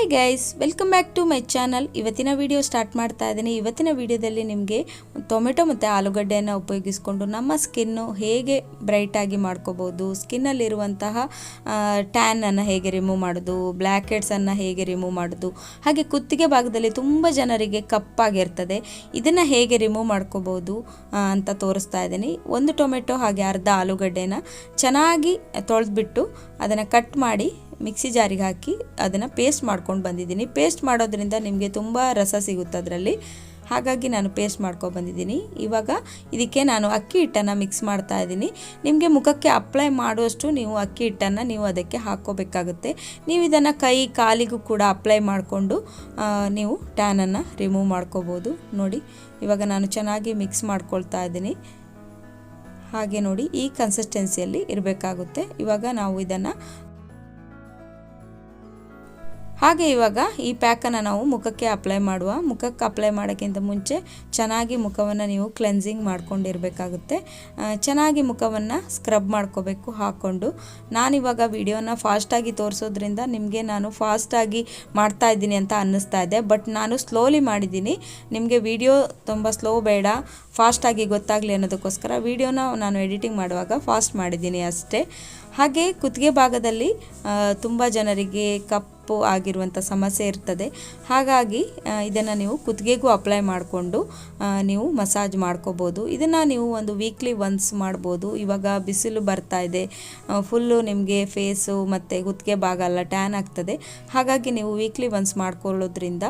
Hi guys welcome back to my channel ಇವತ್ತಿನ video start ಮಾಡ್ತಾ ಇದ್ದೀನಿ. ಇವತ್ತಿನ ವಿಡಿಯೋದಲ್ಲಿ ನಿಮಗೆ ಟೊಮೆಟೊ ಮತ್ತು ಆಲೂಗಡ್ಡೆಯನ್ನು ಉಪಯೋಗಿಸಿಕೊಂಡು ನಮ್ಮ ಸ್ಕಿನ್ನು ಹೇಗೆ ಬ್ರೈಟಾಗಿ ಮಾಡ್ಕೋಬೋದು ಸ್ಕಿನ್ನಲ್ಲಿರುವಂತಹ ಟ್ಯಾನನ್ನು ಹೇಗೆ ರಿಮೂವ್ ಮಾಡೋದು ಬ್ಲ್ಯಾಕ್ ಹೆಡ್ಸನ್ನು ಹೇಗೆ ರಿಮೂವ್ ಮಾಡೋದು, ಹಾಗೆ ಕುತ್ತಿಗೆ ಭಾಗದಲ್ಲಿ ತುಂಬ ಜನರಿಗೆ ಕಪ್ಪಾಗಿರ್ತದೆ ಇದನ್ನು ಹೇಗೆ ರಿಮೂವ್ ಮಾಡ್ಕೋಬೋದು ಅಂತ ತೋರಿಸ್ತಾ ಇದ್ದೀನಿ. ಒಂದು ಟೊಮೆಟೊ ಹಾಗೆ ಅರ್ಧ ಆಲೂಗಡ್ಡೆನ ಚೆನ್ನಾಗಿ ತೊಳೆದ್ಬಿಟ್ಟು ಅದನ್ನು ಕಟ್ ಮಾಡಿ ಮಿಕ್ಸಿ ಜಾರಿಗೆ ಹಾಕಿ ಅದನ್ನು ಪೇಸ್ಟ್ ಮಾಡ್ಕೊಂಡು ಬಂದಿದ್ದೀನಿ. ಪೇಸ್ಟ್ ಮಾಡೋದ್ರಿಂದ ನಿಮಗೆ ತುಂಬ ರಸ ಸಿಗುತ್ತೆ ಅದರಲ್ಲಿ. ಹಾಗಾಗಿ ನಾನು ಪೇಸ್ಟ್ ಮಾಡ್ಕೊಂಡು ಬಂದಿದ್ದೀನಿ. ಇವಾಗ ಇದಕ್ಕೆ ನಾನು ಅಕ್ಕಿ ಹಿಟ್ಟನ್ನು ಮಿಕ್ಸ್ ಮಾಡ್ತಾ ಇದ್ದೀನಿ. ನಿಮಗೆ ಮುಖಕ್ಕೆ ಅಪ್ಲೈ ಮಾಡುವಷ್ಟು ನೀವು ಅಕ್ಕಿ ಹಿಟ್ಟನ್ನು ನೀವು ಅದಕ್ಕೆ ಹಾಕ್ಕೋಬೇಕಾಗುತ್ತೆ. ನೀವು ಇದನ್ನು ಕೈ ಕಾಲಿಗೂ ಕೂಡ ಅಪ್ಲೈ ಮಾಡಿಕೊಂಡು ನೀವು ಟ್ಯಾನನ್ನು ರಿಮೂವ್ ಮಾಡ್ಕೋಬೋದು. ನೋಡಿ, ಇವಾಗ ನಾನು ಚೆನ್ನಾಗಿ ಮಿಕ್ಸ್ ಮಾಡ್ಕೊಳ್ತಾ ಇದ್ದೀನಿ. ಹಾಗೆ ನೋಡಿ, ಈ ಕನ್ಸಿಸ್ಟೆನ್ಸಿಯಲ್ಲಿ ಇರಬೇಕಾಗುತ್ತೆ. ಇವಾಗ ನಾವು ಇದನ್ನು ಹಾಗೆ ಇವಾಗ ಈ ಪ್ಯಾಕನ್ನು ನಾವು ಮುಖಕ್ಕೆ ಅಪ್ಲೈ ಮಾಡುವ. ಮುಖಕ್ಕೆ ಅಪ್ಲೈ ಮಾಡೋಕ್ಕಿಂತ ಮುಂಚೆ ಚೆನ್ನಾಗಿ ಮುಖವನ್ನು ನೀವು ಕ್ಲೆನ್ಸಿಂಗ್ ಮಾಡ್ಕೊಂಡಿರಬೇಕಾಗುತ್ತೆ. ಚೆನ್ನಾಗಿ ಮುಖವನ್ನು ಸ್ಕ್ರಬ್ ಮಾಡ್ಕೋಬೇಕು, ಹಾಕ್ಕೊಂಡು. ನಾನಿವಾಗ ವಿಡಿಯೋನ ಫಾಸ್ಟಾಗಿ ತೋರಿಸೋದ್ರಿಂದ ನಿಮಗೆ ನಾನು ಫಾಸ್ಟಾಗಿ ಮಾಡ್ತಾ ಇದ್ದೀನಿ ಅಂತ ಅನ್ನಿಸ್ತಾ ಇದೆ. ಬಟ್ ನಾನು ಸ್ಲೋಲಿ ಮಾಡಿದ್ದೀನಿ. ನಿಮಗೆ ವಿಡಿಯೋ ತುಂಬ ಸ್ಲೋ ಬೇಡ ಫಾಸ್ಟಾಗಿ ಗೊತ್ತಾಗಲಿ ಅನ್ನೋದಕ್ಕೋಸ್ಕರ ವಿಡಿಯೋನ ನಾನು ಎಡಿಟಿಂಗ್ ಮಾಡುವಾಗ ಫಾಸ್ಟ್ ಮಾಡಿದ್ದೀನಿ ಅಷ್ಟೇ. ಹಾಗೆ ಕುತ್ತಿಗೆ ಭಾಗದಲ್ಲಿ ತುಂಬ ಜನರಿಗೆ ಕಪ್ಪು ಆಗಿರುವಂಥ ಸಮಸ್ಯೆ ಇರ್ತದೆ. ಹಾಗಾಗಿ ಇದನ್ನು ನೀವು ಕುತ್ತಿಗೆಗೂ ಅಪ್ಲೈ ಮಾಡಿಕೊಂಡು ನೀವು ಮಸಾಜ್ ಮಾಡ್ಕೋಬೋದು. ಇದನ್ನು ನೀವು ಒಂದು ವೀಕ್ಲಿ ಒನ್ಸ್ ಮಾಡ್ಬೋದು. ಇವಾಗ ಬಿಸಿಲು ಬರ್ತಾ ಇದೆ. ಫುಲ್ಲು ನಿಮಗೆ ಫೇಸು ಮತ್ತು ಕುತ್ತಿಗೆ ಭಾಗ ಎಲ್ಲ ಟ್ಯಾನ್ ಆಗ್ತದೆ. ಹಾಗಾಗಿ ನೀವು ವೀಕ್ಲಿ ಒನ್ಸ್ ಮಾಡ್ಕೊಳ್ಳೋದ್ರಿಂದ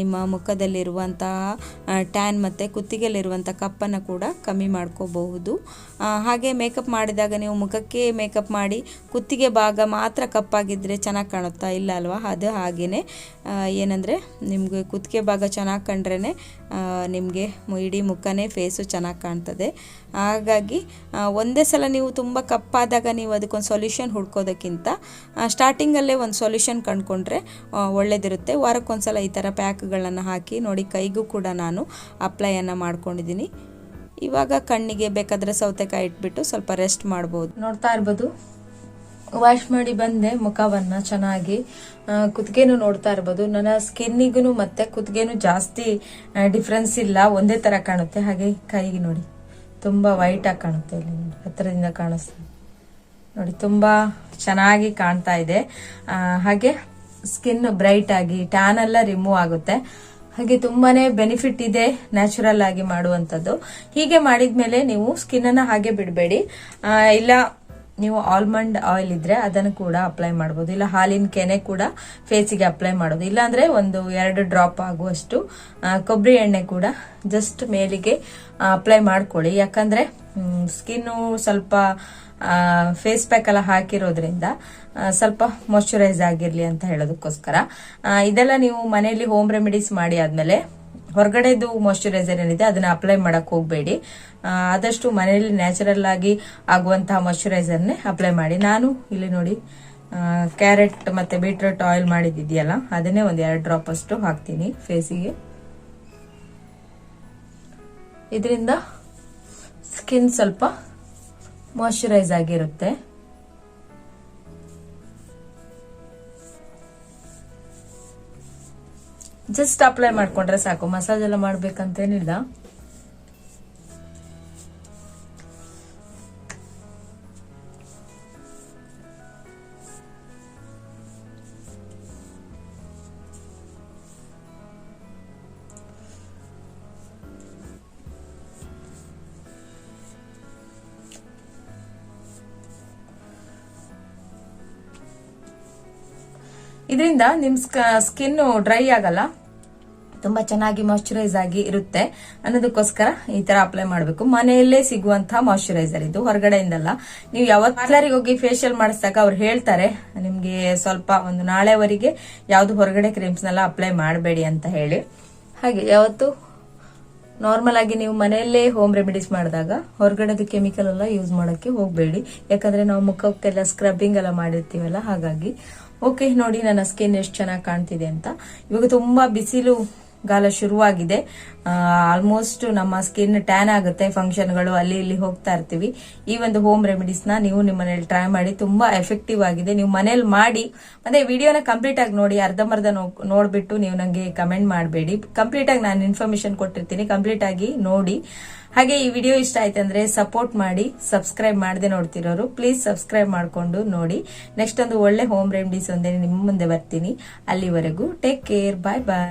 ನಿಮ್ಮ ಮುಖದಲ್ಲಿರುವಂತಹ ಟ್ಯಾನ್ ಮತ್ತು ಕುತ್ತಿಗೆಯಲ್ಲಿರುವಂಥ ಕಪ್ಪನ್ನು ಕೂಡ ಕಮ್ಮಿ ಮಾಡ್ಕೋಬಹುದು. ಹಾಗೆ ಮೇಕಪ್ ಮಾಡಿದಾಗ ನೀವು ಮುಖಕ್ಕೆ ಮೇಕಪ್ ಮಾಡಿ ಕುತ್ತಿಗೆ ಭಾಗ ಮಾತ್ರ ಕಪ್ಪಾಗಿದ್ದರೆ ಚೆನ್ನಾಗಿ ಕಾಣುತ್ತಾ ಇಲ್ಲ ಅಲ್ವಾ? ಅದು ಹಾಗೆಯೇ ಏನಂದರೆ ನಿಮಗೆ ಕುತ್ತಿಗೆ ಭಾಗ ಚೆನ್ನಾಗಿ ಕಂಡ್ರೇ ನಿಮಗೆ ಇಡೀ ಮುಖನೇ ಫೇಸು ಚೆನ್ನಾಗಿ ಕಾಣ್ತದೆ. ಹಾಗಾಗಿ ಒಂದೇ ಸಲ ನೀವು ತುಂಬ ಕಪ್ಪಾದಾಗ ನೀವು ಅದಕ್ಕೊಂದು ಸೊಲ್ಯೂಷನ್ ಹುಡ್ಕೋದಕ್ಕಿಂತ ಸ್ಟಾರ್ಟಿಂಗಲ್ಲೇ ಒಂದು ಸೊಲ್ಯೂಷನ್ ಕಂಡುಕೊಂಡ್ರೆ ಒಳ್ಳೆಯದಿರುತ್ತೆ ವಾರಕ್ಕೊಂದ್ಸಲ ಈ ಥರ ಪ್ಯಾಕ್ಗಳನ್ನು ಹಾಕಿ ನೋಡಿ, ಕೈಗೂ ಕೂಡ ನಾನು ಅಪ್ಲೈಯನ್ನು ಮಾಡ್ಕೊಂಡಿದ್ದೀನಿ. ಇವಾಗ ಕಣ್ಣಿಗೆ ಬೇಕಾದರೆ ಸೌತೆಕಾಯಿ ಇಟ್ಬಿಟ್ಟು ಸ್ವಲ್ಪ ರೆಸ್ಟ್ ಮಾಡ್ಬೋದು. ನೋಡ್ತಾ ಇರ್ಬೋದು. ವಾಶ್ ಮಾಡಿ ಬಂದೆ ಮುಖವನ್ನ ಚೆನ್ನಾಗಿ ಕುತ್ತಿಗೆನು ನೋಡ್ತಾ ಇರ್ಬೋದು. ನನ್ನ ಸ್ಕಿನ್ನಿಗೂ ಮತ್ತೆ ಕುತ್ತಿಗೆನೂ ಜಾಸ್ತಿ ಡಿಫ್ರೆನ್ಸ್ ಇಲ್ಲ. ಒಂದೇ ತರ ಕಾಣುತ್ತೆ. ಹಾಗೆ ಕೈಗೆ ನೋಡಿ. ತುಂಬಾ ವೈಟ್ ಆಗಿ ಕಾಣುತ್ತೆ ಇಲ್ಲಿ ನೋಡಿ, ಹತ್ತಿರದಿಂದ ಕಾಣಿಸ್ತದೆ ನೋಡಿ ತುಂಬಾ ಚೆನ್ನಾಗಿ ಕಾಣ್ತಾ ಇದೆ. ಹಾಗೆ ಸ್ಕಿನ್ ಬ್ರೈಟ್ ಆಗಿ ಟ್ಯಾನ್ ಎಲ್ಲ ರಿಮೂವ್ ಆಗುತ್ತೆ. ಹಾಗೆ ತುಂಬಾನೇ ಬೆನಿಫಿಟ್ ಇದೆ ನ್ಯಾಚುರಲ್ ಆಗಿ ಮಾಡುವಂಥದ್ದು. ಹೀಗೆ ಮಾಡಿದ್ಮೇಲೆ ನೀವು ಸ್ಕಿನ್ ಅನ್ನ ಹಾಗೆ ಬಿಡಬೇಡಿ. ಇಲ್ಲ ನೀವು ಆಲ್ಮಂಡ್ ಆಯಿಲ್ ಇದ್ರೆ ಅದನ್ನು ಕೂಡ ಅಪ್ಲೈ ಮಾಡ್ಬೋದು. ಇಲ್ಲ ಹಾಲಿನ ಕೆನೆ ಕೂಡ ಫೇಸಿಗೆ ಅಪ್ಲೈ ಮಾಡೋದು. ಇಲ್ಲಾಂದ್ರೆ ಒಂದು ಎರಡು ಡ್ರಾಪ್ ಆಗುವಷ್ಟು ಕೊಬ್ಬರಿ ಎಣ್ಣೆ ಕೂಡ ಜಸ್ಟ್ ಮೇಲಿಗೆ ಅಪ್ಲೈ ಮಾಡ್ಕೊಳ್ಳಿ. ಯಾಕಂದ್ರೆ ಸ್ಕಿನ್ನು ಸ್ವಲ್ಪ ಫೇಸ್ ಪ್ಯಾಕ್ ಎಲ್ಲ ಹಾಕಿರೋದ್ರಿಂದ ಸ್ವಲ್ಪ ಮಾಯಶ್ಚರೈಸ್ ಆಗಿರ್ಲಿ ಅಂತ ಹೇಳೋದಕ್ಕೋಸ್ಕರ. ಇದೆಲ್ಲ ನೀವು ಮನೆಯಲ್ಲಿ ಹೋಮ್ ರೆಮಿಡೀಸ್ ಮಾಡಿ ಆದ್ಮೇಲೆ ಹೊರಗಡೆದು ಮಾಯಶ್ಚರೈಸರ್ ಏನಿದೆ, ಅದನ್ನ ಅಪ್ಲೈ ಮಾಡಕ್ ಹೋಗಬೇಡಿ. ಆದಷ್ಟು ಮನೆಯಲ್ಲಿ ನ್ಯಾಚುರಲ್ ಆಗಿ ಆಗುವಂತಹ ಮಾಯಶ್ಚರೈಸರ್ನೇ ಅಪ್ಲೈ ಮಾಡಿ. ನಾನು ಇಲ್ಲಿ ನೋಡಿ ಕ್ಯಾರೆಟ್ ಮತ್ತೆ ಬೀಟ್ರೂಟ್ ಆಯಿಲ್ ಮಾಡಿದ್ದಿದೆಯಲ್ಲ, ಅದನ್ನೇ ಒಂದ್ ಎರಡು ಡ್ರಾಪ್ ಅಷ್ಟು ಹಾಕ್ತೀನಿ ಫೇಸಿಗೆ ಇದರಿಂದ ಸ್ಕಿನ್ ಸ್ವಲ್ಪ ಮಾಯಶ್ಚರೈಸ್ ಆಗಿರುತ್ತೆ. ಜಸ್ಟ್ ಅಪ್ಲೈ ಮಾಡ್ಕೊಂಡ್ರೆ ಸಾಕು. ಮಸಾಜ್ ಎಲ್ಲ ಮಾಡ್ಬೇಕಂತೇನಿಲ್ಲ. ಇದರಿಂದ ನಿಮ್ ಸ್ಕಿನ್ ಡ್ರೈ ಆಗಲ್ಲ. ತುಂಬಾ ಚೆನ್ನಾಗಿ ಮಾಯಶ್ಚರೈಸ್ ಆಗಿ ಇರುತ್ತೆ. ಅನ್ನೋದಕ್ಕೋಸ್ಕರ ಈ ತರ ಅಪ್ಲೈ ಮಾಡಬೇಕು. ಮನೆಯಲ್ಲೇ ಸಿಗುವಂತ ಮಾಯಶ್ಚರೈಸರ್ ಇದು. ಹೊರಗಡೆಯಿಂದಲ್ಲ. ನೀವು ಯಾವ ಪಾರ್ಲರಿಗೆ ಹೋಗಿ ಫೇಶಿಯಲ್ ಮಾಡಿಸಿದಾಗ ಅವ್ರು ಹೇಳ್ತಾರೆ, ನಿಮ್ಗೆ ಸ್ವಲ್ಪ ಒಂದು ನಾಳೆವರೆಗೆ ಯಾವ್ದು ಹೊರಗಡೆ ಕ್ರೀಮ್ಸ್ನೆಲ್ಲ ಅಪ್ಲೈ ಮಾಡಬೇಡಿ ಅಂತ ಹೇಳಿ. ಹಾಗೆ ಯಾವತ್ತು ನಾರ್ಮಲ್ ಆಗಿ ನೀವು ಮನೆಯಲ್ಲೇ ಹೋಮ್ ರೆಮಿಡೀಸ್ ಮಾಡಿದಾಗ ಹೊರಗಡೆದು ಕೆಮಿಕಲ್ ಎಲ್ಲ ಯೂಸ್ ಮಾಡೋಕ್ಕೆ ಹೋಗಬೇಡಿ. ಯಾಕಂದ್ರೆ ನಾವು ಮುಖಕ್ಕೆಲ್ಲ ಸ್ಕ್ರಬ್ಬಿಂಗ್ ಎಲ್ಲ ಮಾಡಿರ್ತೀವಲ್ಲ, ಹಾಗಾಗಿ ಓಕೆ ನೋಡಿ ನನ್ನ ಸ್ಕಿನ್ ಎಷ್ಟು ಚೆನ್ನಾಗಿ ಕಾಣ್ತಿದೆ ಅಂತ. ಇವಾಗ ತುಂಬಾ ಬಿಸಿಲು ಗಾಲ ಶುರುವಾಗಿದೆ. ಆಲ್ಮೋಸ್ಟ್ ನಮ್ಮ ಸ್ಕಿನ್ ಟ್ಯಾನ್ ಆಗುತ್ತೆ ಫಂಕ್ಷನ್ಗಳು ಅಲ್ಲಿ ಇಲ್ಲಿ ಹೋಗ್ತಾ ಇರ್ತೀವಿ. ಈ ಒಂದು ಹೋಮ್ ರೆಮಿಡೀಸ್ನ ನೀವು ನಿಮ್ಮ ಮನೇಲಿ ಟ್ರೈ ಮಾಡಿ, ತುಂಬಾ ಎಫೆಕ್ಟಿವ್ ಆಗಿದೆ. ನೀವು ಮನೇಲಿ ಮಾಡಿ, ಮತ್ತೆ ವಿಡಿಯೋನ ಕಂಪ್ಲೀಟ್ ಆಗಿ ನೋಡಿ, ಅರ್ಧಂಬರ್ಧ ನೋಡ್ಬಿಟ್ಟು ನೀವು ನನಗೆ ಕಮೆಂಟ್ ಮಾಡಬೇಡಿ. ಕಂಪ್ಲೀಟ್ ಆಗಿ ನಾನು ಇನ್ಫಾರ್ಮೇಶನ್ ಕೊಟ್ಟಿರ್ತೀನಿ ಕಂಪ್ಲೀಟ್ ಆಗಿ ನೋಡಿ. ಹಾಗೆ ಈ ವಿಡಿಯೋ ಇಷ್ಟ ಆಯ್ತಂದ್ರೆ ಸಪೋರ್ಟ್ ಮಾಡಿ ಸಬ್ಸ್ಕ್ರೈಬ್ ಮಾಡದೆ ನೋಡ್ತಿರೋರು ಪ್ಲೀಸ್ ಸಬ್ಸ್ಕ್ರೈಬ್ ಮಾಡಿಕೊಂಡು ನೋಡಿ. ನೆಕ್ಸ್ಟ್ ಒಂದು ಒಳ್ಳೆ ಹೋಮ್ ರೆಮಿಡೀಸ್ ಒಂದೇ ನಿಮ್ಮ ಮುಂದೆ ಬರ್ತೀನಿ. ಅಲ್ಲಿವರೆಗೂ ಟೇಕ್ ಕೇರ್ ಬಾಯ್ ಬಾಯ್